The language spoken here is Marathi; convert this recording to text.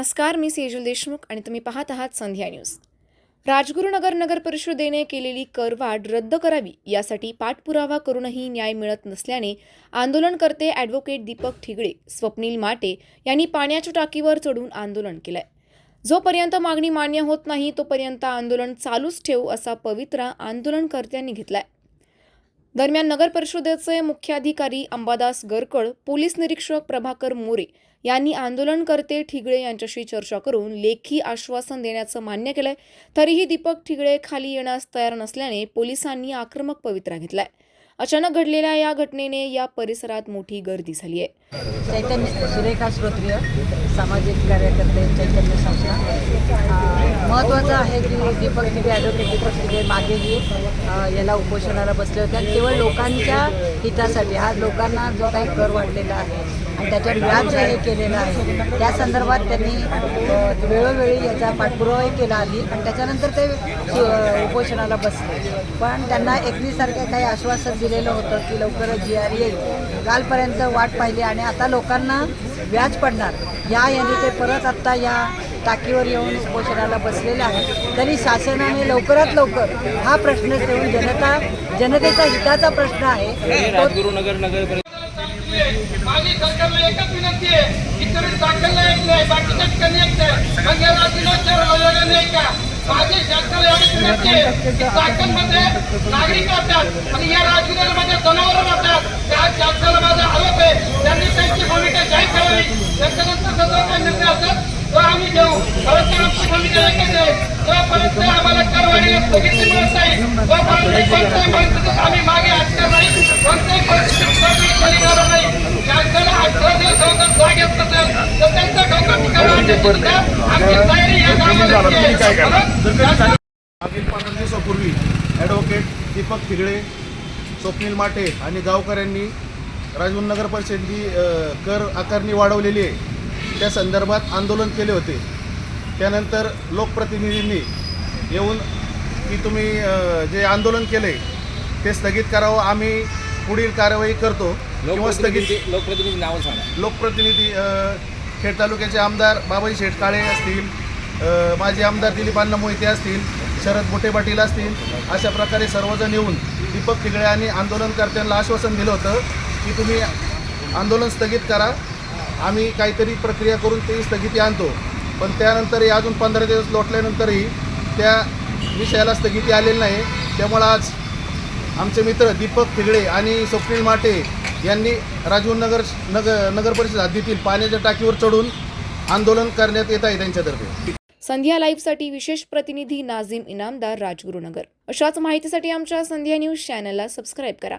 नमस्कार मी सेजल देशमुख आणि तुम्ही पाहत आहात संध्या न्यूज. राजगुरुनगर नगर परिषदेने केलेली करवाढ रद्द करावी यासाठी पाठपुरावा करूनही न्याय मिळत नसल्याने आंदोलनकर्ते ॲडव्होकेट दीपक ठिगळे स्वप्नील माटे यांनी पाण्याच्या टाकीवर चढून आंदोलन केलंय. जोपर्यंत मागणी मान्य होत नाही तोपर्यंत आंदोलन चालूच ठेवू असा पवित्रा आंदोलनकर्त्यांनी घेतलाय. दरम्यान नगर परिषदेचे मुख्याधिकारी अंबादास गरकड पोलीस निरीक्षक प्रभाकर मोरे यांनी आंदोलनकर्ते ठिगळे यांच्याशी चर्चा करून लेखी आश्वासन देण्याचं मान्य केलंय. तरीही दीपक ठिगळे खाली येण्यास तयार नसल्याने पोलिसांनी आक्रमक पवित्रा घेतलाय. अचानक घडलेल्या या घटनेने या परिसरात मोठी गर्दी झाली आहे. चैतन्य सुरेखा श्रोत्रिय सामाजिक कार्यकर्ते चैतन्य संस्था महत्त्वाचं आहे की दीपक दिवे ॲडव्होकेट दीपक दिवे मागेही याला उपोषणाला बसले होते. आणि केवळ लोकांच्या हितासाठी हा लोकांना जो काही कर वाढलेला आहे आणि त्याच्यावर व्याज जे हे केलेलं आहे त्या संदर्भात त्यांनी वेळोवेळी याचा पाठपुरावाही केला आधी आणि त्याच्यानंतर ते उपोषणाला बसले. पण त्यांना एकवीससारखं काही आश्वासन दिलेलं होतं की लवकरच जी आर येईल. कालपर्यंत वाट पाहिली आणि आता लोकांना व्याज पडणार. या यांनी ते परत आत्ता या टाकीवर येऊन उपोषणाला बसलेले आहेत. तरी शासनाने लवकरात लवकर हा प्रश्न ठेवून जनता जनतेचा हिताचा प्रश्न आहे. तो नगर माझी सरकारला एकच विनंती आहे की तुम्ही एक नाही बाकीच्या ठिकाणी एक नाही. का? माझी शासनाला विनंती आहे की नागरिक राहतात आणि या जनावर राहतात. त्या माझा आरोप आहे त्यांनी त्यांची भूमिका जाहीर करावी त्याच्यानंतर सगळं काही निर्णय असतात तो आम्ही घेऊ परंतु आमची भूमिका एकच आहे जोपर्यंत आम्हाला स्थगिती मिळत नाही तोपर्यंत कोणत्याही परिस्थितीत आम्ही मागे हटणार नाही कोणत्याही परिस्थितीत खाली जाणार नाही अठरा दिवस अगोदर जाग येत नसेल तर डोकं ठिकाणी आणण्याची आमची तयारी या आहे. मागील पंधरा दिवसापूर्वी ॲडव्होकेट दीपक तिगळे स्वप्नील माटे आणि गावकऱ्यांनी राजवून नगर परिषदेची कर आकारणी वाढवलेली आहे त्या संदर्भात आंदोलन केले होते त्यानंतर लोकप्रतिनिधींनी येऊन की तुम्ही जे आंदोलन केले ते स्थगित करावं. आम्ही पुढील कारवाई करतो. किंवा स्थगित लोकप्रतिनिधी लोकप्रतिनिधी नावं सांगा. लोकप्रतिनिधी खेड तालुक्याचे आमदार बाबाजी शेटकाळे असतील माजी आमदार दिलीप अण्णा मोहिते असतील शरद मोठे पाटील असतील अशा प्रकारे सर्वजण येऊन दीपक तिगळे आणि आंदोलनकर्त्यांना आश्वासन दिलं होतं की तुम्ही आंदोलन स्थगित करा. आम्ही काहीतरी प्रक्रिया करून ते स्थगिती आणतो. पण त्यानंतरही अजून पंधरा दिवस लोटल्यानंतरही त्या विषयाला स्थगिती आलेली नाही. त्यामुळं आज आमचे मित्र दीपक थिगडे आणि स्वप्नील माटे यांनी राजीव नगर नगर नगर परिषद हद्दीतील पाण्याच्या टाकीवर चढून आंदोलन करण्यात येत आहे त्यांच्यातर्फे. संध्या लाईव्हसाठी विशेष प्रतिनिधी नाझीम इनामदार राजगुरुनगर. अशाच माहितीसाठी आमच्या संध्या न्यूज चॅनलला सबस्क्राईब करा.